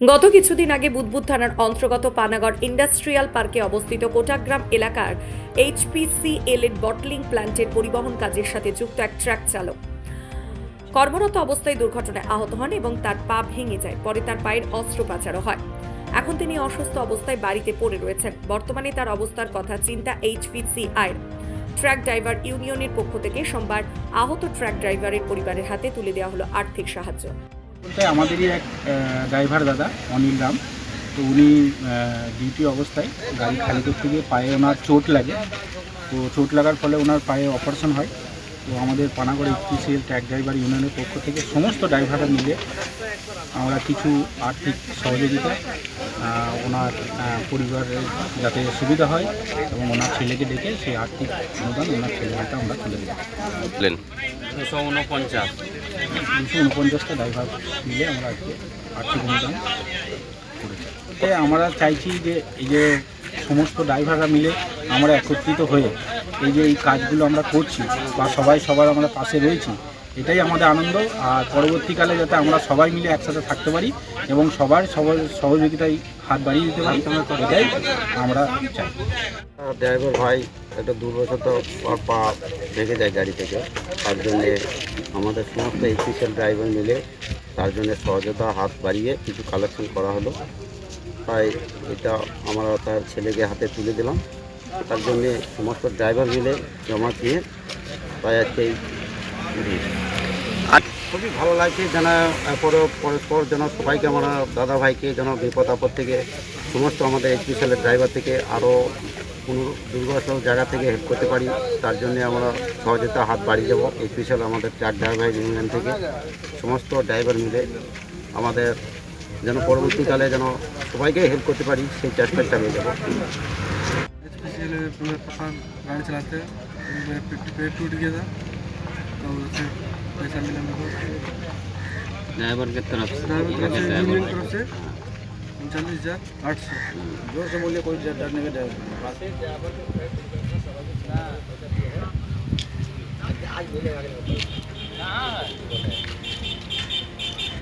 গত কিছুদিন আগে বুদবুদ থানার অন্তর্গত পানাগড় ইন্ডাস্ট্রিয়াল পার্কে অবস্থিত কোটাগ্রাম এলাকার এইচপিসিএল এর বটলিং প্ল্যান্টের পরিবহন কাজের সাথে যুক্ত এক ট্রাক চালক। কর্মরত অবস্থায় দুর্ঘটনায় আহত হন এবং তার পা ভেঙে যায়, পরে তার পায়ের অস্ত্রোপচারও হয়। এখন তিনি অসুস্থ অবস্থায় বাড়িতে পড়ে রয়েছেন। বর্তমানে তার অবস্থার কথা চিন্তা এইচপিসিআই। ট্রাক ড্রাইভার ইউনিয়নের পক্ষ থেকে সোমবার আহত ট্রাক ড্রাইভারের পরিবারের হাতে তুলে দেওয়া হলো আর্থিক সাহায্য। বলতে আমাদেরই এক ড্রাইভার দাদা অনিল রাম। তো উনি ডিউটি অবস্থায় গাড়ি খালি করতে গিয়ে পায়ে ওনার চোট লাগে। তো চোট লাগার ফলে ওনার পায়ে অপারেশন হয়। তো আমাদের পানাগড় ইলেকট্রিসিয়াল ট্র্যাক ড্রাইভার ইউনিয়নের পক্ষ থেকে সমস্ত ড্রাইভাররা মিলে আমরা কিছু আর্থিক সহযোগিতা ওনার পরিবারের যাতে সুবিধা হয় এবং ওনার ছেলেকে ডেকে সেই আর্থিক অনুদান ওনার ছেলেকে আমরা তুলে দিই। দুশো উনপঞ্চাশ। দুশো উনপঞ্চাশটা ড্রাইভার মিলে আমরা আজকে আর্থিক অনুদান করেছি। তাই আমরা চাইছি যে এই যে সমস্ত ড্রাইভাররা মিলে আমরা একত্রিত হয়ে এই যে এই কাজগুলো আমরা করছি বা সবাই সবার আমরা পাশে রয়েছি এটাই আমাদের আনন্দ। আর পরবর্তীকালে যাতে আমরা সবাই মিলে একসাথে থাকতে পারি এবং সবার সহযোগিতায় হাত বাড়িয়ে দিতে পারি, এটাই আমরা চাই। ড্রাইভার ভাই, একটা দুর্বশত পা ভেঙে যায় গাড়ি থেকে। তার জন্যে আমাদের সমস্ত এফিসিয়াল ড্রাইভার মিলে তার জন্য সহজতা, হাত বাড়িয়ে কিছু কালেকশন করা হলো। তাই এটা আমরা তার ছেলেকে হাতে তুলে দিলাম। তার জন্যে সমস্ত ড্রাইভার মিলে জমা দিয়ে তাই আজকে খুবই ভালো লাগছে যেন পরস্পর যেন সবাইকে আমরা, দাদা ভাইকে যেন বিপদ আপদ থেকে, সমস্ত আমাদের স্পেশালের ড্রাইভার থেকে আরও কোনো দুর্গত জায়গা থেকে হেল্প করতে পারি, তার জন্য আমরা সহযোগিতা হাত বাড়িয়ে যাব স্পেশাল আমাদের চার ড্রাইভার ইউনিয়ন থেকে, সমস্ত ড্রাইভার মিলে আমাদের যেন পরবর্তীকালে যেন সবাইকে হেল্প করতে পারি, সেই চেষ্টা চালিয়ে যাব গাড়ি চালাতে पैसा मिला मेरे को ड्राइवर के तरफ़ से। ड्राइवर यूनियन तरफ़ से उनचालीस हज़ार आठ सौ ज़ोर से बोलिए कोई डरने का डर